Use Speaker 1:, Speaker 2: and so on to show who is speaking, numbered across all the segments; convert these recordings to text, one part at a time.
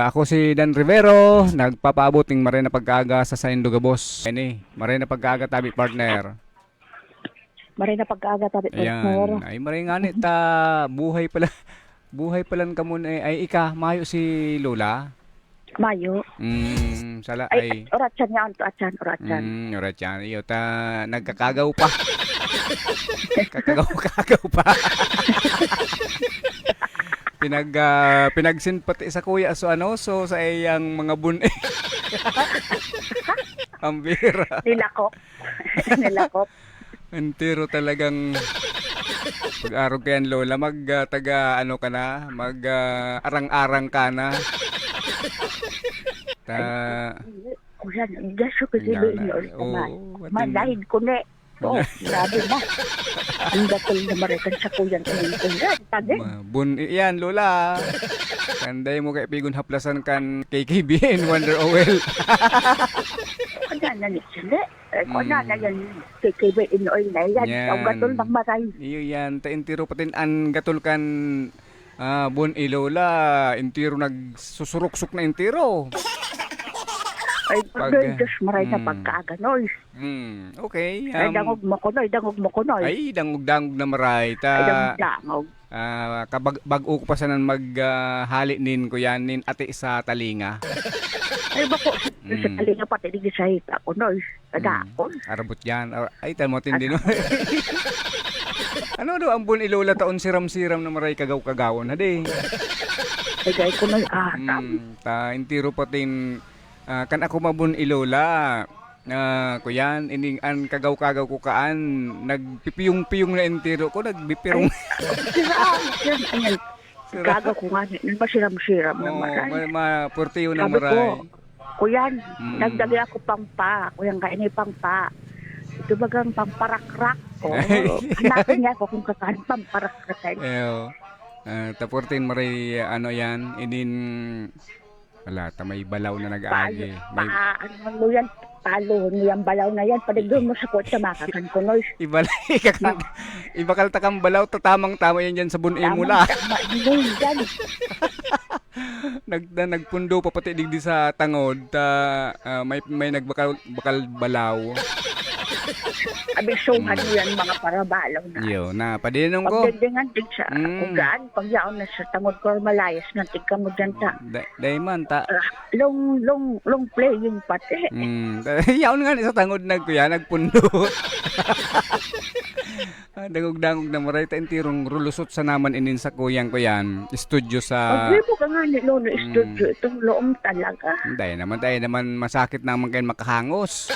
Speaker 1: Ako si Dan Rivero, nagpapaabot ng maray na pagkaaga sa Sain Dugabos. Ini, maray na pagkaaga tabi partner.
Speaker 2: Maray na pag-aga tabi partner.
Speaker 1: Ayan. Ay maray nga ni ta buhay pala buhay pala ka muna eh. ay ika mayo si Lola.
Speaker 2: Mayo.
Speaker 1: Mm, sala
Speaker 2: Ay,
Speaker 1: ay
Speaker 2: oratsan niya tuatsan, oratsan.
Speaker 1: Mm, ora chan. Iyo ta nagkakagaw pa. Kakagaw-kagaw pa. Pinag ah, pinagsin pati sa kuya so ano so sa iyang mga bun Ang bira.
Speaker 2: Nilakop. Nilakop.
Speaker 1: Entero talagang pag-arog kayan lola mag ah, taga ano ka na mag ah, arang-arang ka na. Ta
Speaker 2: Kuya, gaso ko si Lino.
Speaker 1: Oo.
Speaker 2: Malahid ko na. Oo, grabe na. Ang gatol na marikan sa kuyan ko
Speaker 1: Bun, yan, Lola. Kanday mo kay Pigon Haplasan kan KKBN Wonder Oil.
Speaker 2: Kanya na ni sila. Eh,
Speaker 1: Mm.
Speaker 2: kanya na yan. KKB inoy na yan.
Speaker 1: Yan.
Speaker 2: Ang gatol ng maray.
Speaker 1: Iyo yan, ta intiro patin an gatul kan ah, Bun Ilola, intiro nagsusuruksok na intiro.
Speaker 2: Ay,
Speaker 1: Pag-
Speaker 2: pag Diyos maray na
Speaker 1: Mm.
Speaker 2: noy.
Speaker 1: Hmm, okay.
Speaker 2: Ay,
Speaker 1: um,
Speaker 2: dangog mo ko noy. Dangog mo ko noy.
Speaker 1: ay, dangog-dangog na maray.
Speaker 2: Ay,
Speaker 1: Ta,
Speaker 2: dangog dangog.
Speaker 1: ah, kabag bago ko pa sanan maghali nin ko yan nin ate sa talinga.
Speaker 2: Ay, bako. Sa
Speaker 1: Mm.
Speaker 2: kalinga pati di sa hita ko noy. Kadakon.
Speaker 1: Arabot yan. Ar- Ay, tamo tindi no. ano do ang bun ilola taon siram-siram na maray kagaw-kagawon hadi.
Speaker 2: Ay, gay ko noy. Ah.
Speaker 1: Mm, ta intiro patin ah, kan ako mabun ilola. Ah, kuyan ining an kagaw-kagaw ko kaan nagpipiyong-piyong na intiro ko nagbipirong.
Speaker 2: Gaga ko nga. Nang masiram-siram na
Speaker 1: Oo,
Speaker 2: maray.
Speaker 1: ma, ma portiyo na
Speaker 2: ko,
Speaker 1: maray.
Speaker 2: kuyan,
Speaker 1: Mm.
Speaker 2: nagdali ako pang pa. Kuyan ka ini pang pa. Ito bagang pamparakrak ko.
Speaker 1: Ay.
Speaker 2: Hanapin niya ako kung kakaan pamparakrak.
Speaker 1: Eyo. Ah, ta portin maray ano yan inin wala ta may balaw na nag-agi. May
Speaker 2: Pa, ano mo yan? Palo mo yan, balaw na yan. Paligdo mo sa kotse, makakan ko, Noy.
Speaker 1: Iba ikakang ibakal takang balaw ta tamang tama yan dyan sa bun mula.
Speaker 2: Tama, Noy, yan.
Speaker 1: nag na, nagpundo pa pati digdi sa tangod ta ah, may may nagbakal bakal balaw.
Speaker 2: Abisuhan mo yan, mga parabalaw na.
Speaker 1: Yo na padinong ko.
Speaker 2: Pagdendingan din sa
Speaker 1: Mm.
Speaker 2: ugan, pag yaon na sa tangod ko malayas, nantig ka mo dyan ta.
Speaker 1: Da- Dayman ta.
Speaker 2: Ah, long, long, long playing pati.
Speaker 1: Mm, yaon nga ni sa tangod nag kuya nagpundo. Ah, Dangog-dangog na maray ta intirong rulusot sa naman inin sa kuyang ko yan. Studio sa
Speaker 2: Pag mo ka nga ni Lolo
Speaker 1: Mm.
Speaker 2: Studio, itong loom talaga.
Speaker 1: Dahil naman, dahil naman masakit naman kayo makahangos.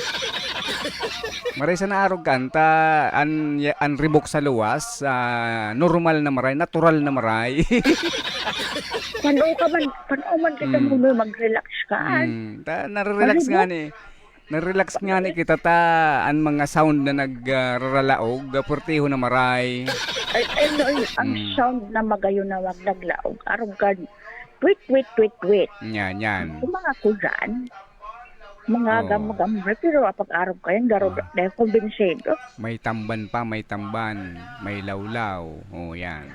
Speaker 1: Maray sa naarog kanta, an, an ribok sa luwas, ah, normal na maray, natural na maray.
Speaker 2: Pano ka man, pano man kita
Speaker 1: Mm.
Speaker 2: mo mag-relax ka.
Speaker 1: mm, ta, nare-relax nga ni. Nare-relax nga ni kita ta, an mga sound na nagraralaog, uh, portiho na maray.
Speaker 2: Ay, ay, Noy, ang
Speaker 1: Mm.
Speaker 2: sound na magayon na wag naglaog. Arong ka, tweet, tweet, tweet, tweet.
Speaker 1: Yan, yan.
Speaker 2: Kung mga kugan, mga
Speaker 1: Oo.
Speaker 2: gam-gam, pero apag araw kayo, daro,
Speaker 1: Ah.
Speaker 2: dahil kumbinsido.
Speaker 1: May tamban pa, may tamban, may lawlaw. Oh, yan.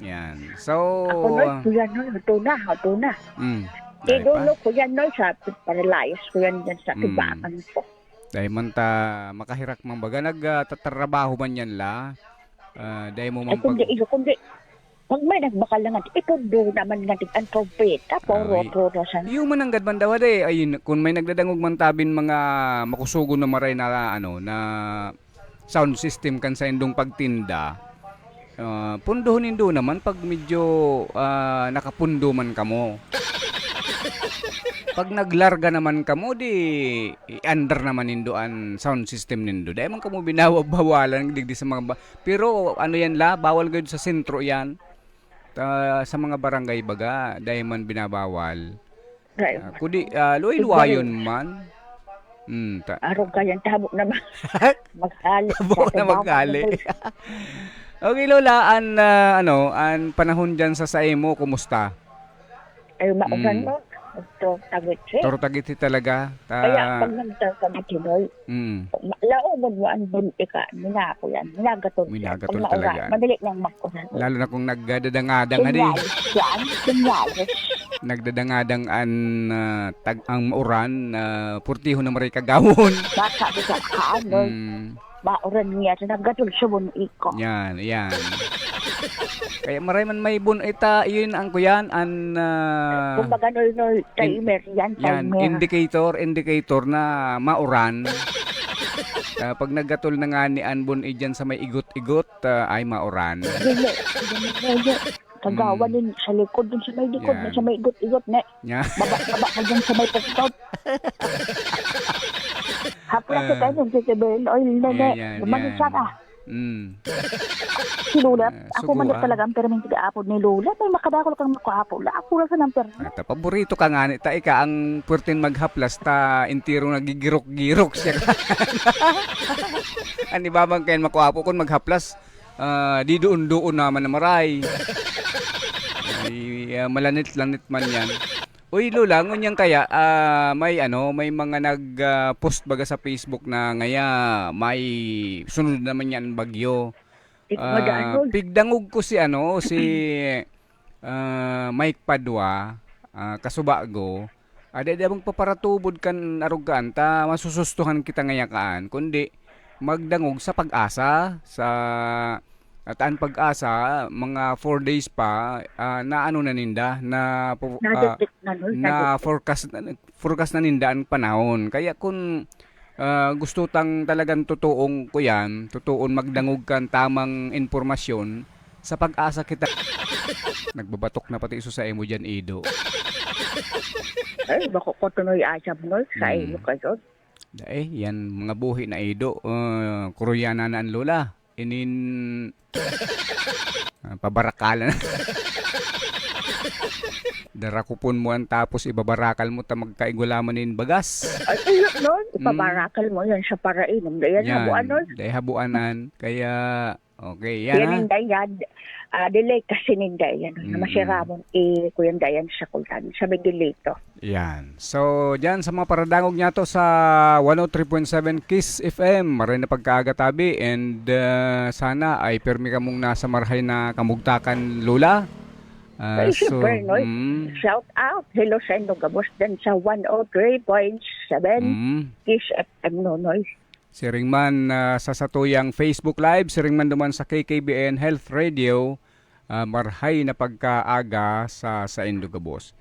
Speaker 1: Yan. So,
Speaker 2: Ako, Noy, kuya, Noy, ito na, ito na.
Speaker 1: mm, pa.
Speaker 2: Idulo ko yan, Noy, sa paralayas ko yan dyan sa
Speaker 1: Mm.
Speaker 2: tibakan ko.
Speaker 1: Dahil man ta makahirak man baga nagtatrabaho man yan la. Ah, dahil mo
Speaker 2: Ay,
Speaker 1: man
Speaker 2: kundi,
Speaker 1: pag
Speaker 2: ilo, kundi, pag may nagbakal na nga, ito do naman nga ang trompeta, poro,
Speaker 1: Ay.
Speaker 2: poro, san.
Speaker 1: Iyo man ang gadman daw de ay kung may nagdadangog man tabin mga makusugo na maray na ano na sound system kan sa indong pagtinda. ah, pundohon indo naman pag medyo ah, nakapundo man kamo. Pag naglarga naman kamo di under naman nindo an sound system nindo. Dahil man kamo binawabawalan digdi sa mga ba- pero ano yan la bawal gayud sa sentro yan. Ta- sa mga barangay baga dahil man binabawal.
Speaker 2: Right.
Speaker 1: Uh, kudi uh, luwayon man. Mm, ta
Speaker 2: Araw kayan, tabo naman. Maghali.
Speaker 1: Tabo na maghali. okay Lola, an ah, ano, an panahon diyan sa sae mo kumusta?
Speaker 2: Ay, maugan
Speaker 1: Mm.
Speaker 2: mo. Ito, tagit siya.
Speaker 1: Toro tagiti talaga. Ta,
Speaker 2: Kaya pag nagdal ka na Pinoy,
Speaker 1: mm,
Speaker 2: laungan mo ang bunti ka, minako yan, minagatol yan.
Speaker 1: Minagatol
Speaker 2: maura,
Speaker 1: talaga.
Speaker 2: Madali lang makunan.
Speaker 1: lalo na kung nagdadadangadang.
Speaker 2: Sinyalis yan, sinyalis.
Speaker 1: Nagdadangadang an ah, tag ang mauran na purtiho na maray kagawon.
Speaker 2: Baka di ka kaano,
Speaker 1: Mm,
Speaker 2: mauran niya, sinagatol siya mo iko.
Speaker 1: yan, yan. Kaya maray man may bun ita yun ang kuyan an ah,
Speaker 2: Kumbaga noy noy, timer yan,
Speaker 1: yan
Speaker 2: timer.
Speaker 1: indicator indicator na mauran. Ah, pag naggatol na nga ni Anbon idyan sa may igot-igot ah, ay mauran.
Speaker 2: Kagawa
Speaker 1: Mm.
Speaker 2: din sa likod, dun sa may likod, na sa may igot-igot na.
Speaker 1: Nya.
Speaker 2: Baba, baba ka dyan sa may pagkot. Hapla ka tayo sa Oil na na.
Speaker 1: Yan, Mm.
Speaker 2: Si Lula,
Speaker 1: Ah,
Speaker 2: ako man talaga ang perming tiga-apod ni Lula. May makadakol kang makuapod. Ako lang sa ng perming.
Speaker 1: Ata paborito ka nga ni ta ika ang puwerten maghaplas ta intiro nagigirok-girok siya. Ani babang kayan makuapo kun maghaplas ah, di doon-doon naman na maray. Ay, ah, malanit-lanit man yan. Uy Lola, ngunyan kaya ah, may ano, may mga nag-post baga sa Facebook na ngaya may sunod naman yan bagyo.
Speaker 2: Ito
Speaker 1: Ah, pigdangog ko si ano si ah, Mike Padua ah, kasubago ada da bang paparatubod kan arugan ta masusustuhan kita ngayakaan kundi magdangog sa pag-asa sa ataan pag-asa mga 4 days pa ah, na ano na ninda na
Speaker 2: Nadikit na
Speaker 1: forecast na forecast na ninda ang panahon. Kaya kung ah, gusto tang talagang totoong kuyan, totoon magdangog kan tamang informasyon sa pag-asa kita. Nagbabatok na pati iso sa emo dyan, Ido.
Speaker 2: Ay, bako ko tunoy asam no. Sa
Speaker 1: Mm.
Speaker 2: ilo kayo.
Speaker 1: Eh, yan mga buhi na Ido. Uh, Kuryana na ang lola. Inin... ah, pabarakalan. Darakupon mo ang tapos ibabarakal mo ta magkaigulaman in bagas.
Speaker 2: Ay, ayun nun. Ipabarakal mo yan sa parainom. Dayan
Speaker 1: Yan,
Speaker 2: habuan nun.
Speaker 1: dahil habuanan. Kaya, okay, yan
Speaker 2: Yan
Speaker 1: ha.
Speaker 2: ang dayan. Ah, delay kasi ninday yan.
Speaker 1: Mm.
Speaker 2: masiramon eh kuyan dayan sa kultan. Sa may delito.
Speaker 1: Yan. So, dyan sa mga paradangog niya to sa 103.7 Kiss FM, maray na pagkaagatabi and uh, sana ay permi ka mong nasa marhay na kamugtakan Lola. Uh,
Speaker 2: Ay, syempre, no?
Speaker 1: mm,
Speaker 2: Shout out. Hello sa inyo gabos din sa 103.7
Speaker 1: mm,
Speaker 2: Kiss FM Nonoy.
Speaker 1: si Ringman uh, sa satuyang Facebook Live, si Ringman duman sa KKBN Health Radio, uh, marhay na pagkaaga sa sa Indogabos.